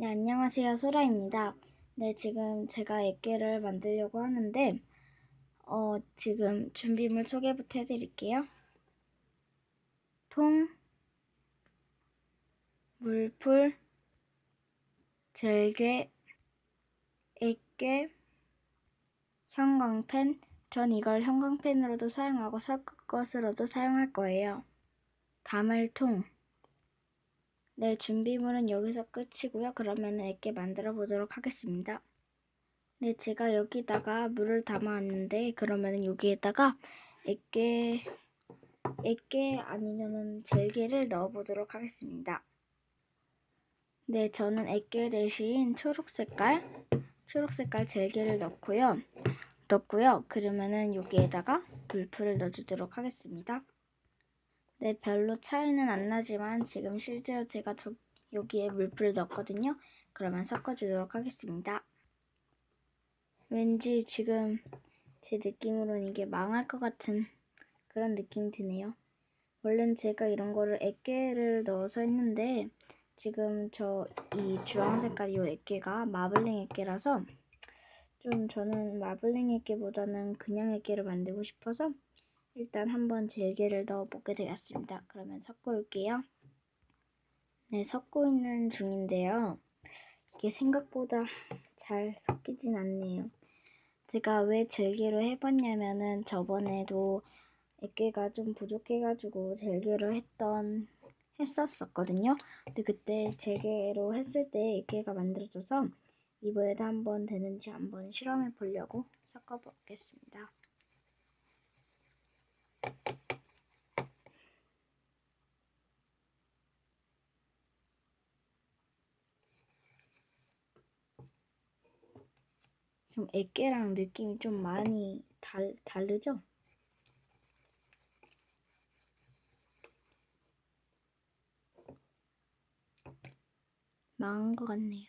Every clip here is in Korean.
네, 안녕하세요. 소라입니다. 네, 지금 제가 액계를 만들려고 하는데, 어, 지금 준비물 소개부터 해드릴게요. 통, 물풀, 절개, 액계, 형광펜. 전 이걸 형광펜으로도 사용하고 섞을 것으로도 사용할 거예요. 가물통. 네, 준비물은 여기서 끝이고요. 그러면 액계 만들어 보도록 하겠습니다. 네, 제가 여기다가 물을 담아왔는데 그러면 여기에다가 액계 액계 아니면은 젤게를 넣어 보도록 하겠습니다. 네, 저는 액계 대신 초록 색깔 초록 색깔 젤게를 넣고요. 넣고요. 그러면은 여기에다가 물풀을 넣어주도록 하겠습니다. 네, 별로 차이는 안 나지만 지금 실제로 제가 저, 여기에 물풀을 넣었거든요. 그러면 섞어주도록 하겠습니다. 왠지 지금 제 느낌으로는 이게 망할 것 같은 그런 느낌이 드네요. 원래는 제가 이런 거를 액계를 넣어서 했는데 지금 저 이 주황 색깔 이 액계가 마블링 액계라서 좀 저는 마블링 액계보다는 그냥 액계를 만들고 싶어서 일단 한번 젤게를 넣어보게 되었습니다. 그러면 섞어 올게요. 네, 섞고 있는 중인데요. 이게 생각보다 잘 섞이진 않네요. 제가 왜 젤게로 해봤냐면은 저번에도 액계가 좀 부족해가지고 젤게로 했던 했었었거든요. 근데 그때 젤게로 했을 때 액계가 만들어져서 이번에도 한번 되는지 한번 실험해 보려고 섞어 보겠습니다. 좀 액계랑 느낌이 좀 많이 달, 다르죠? 망한 것 같네요.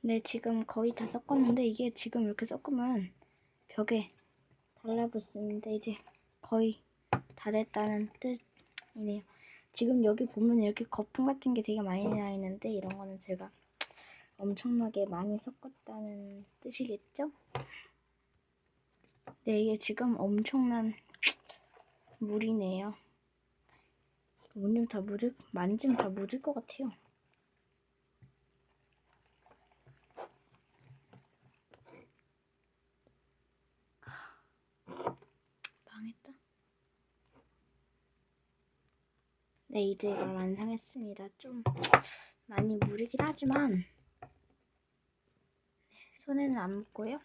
네, 지금 거의 다 섞었는데 이게 지금 이렇게 섞으면 벽에 달라붙습니다. 이제 거의 다 됐다는 뜻이네요. 지금 여기 보면 이렇게 거품 같은 게 되게 많이 나 있는데 이런 거는 제가 엄청나게 많이 섞었다는 뜻이겠죠? 네, 이게 지금 엄청난 물이네요. 만지면 다 묻을, 만지면 다 묻을 것 같아요. 망했다. 네, 이제 이걸 완성했습니다. 좀 많이 무르긴 하지만 손에는 안 묻고요.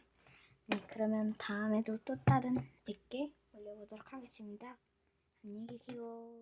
네, 그러면 다음에도 또 다른 액계 올려보도록 하겠습니다. 안녕히 계세요.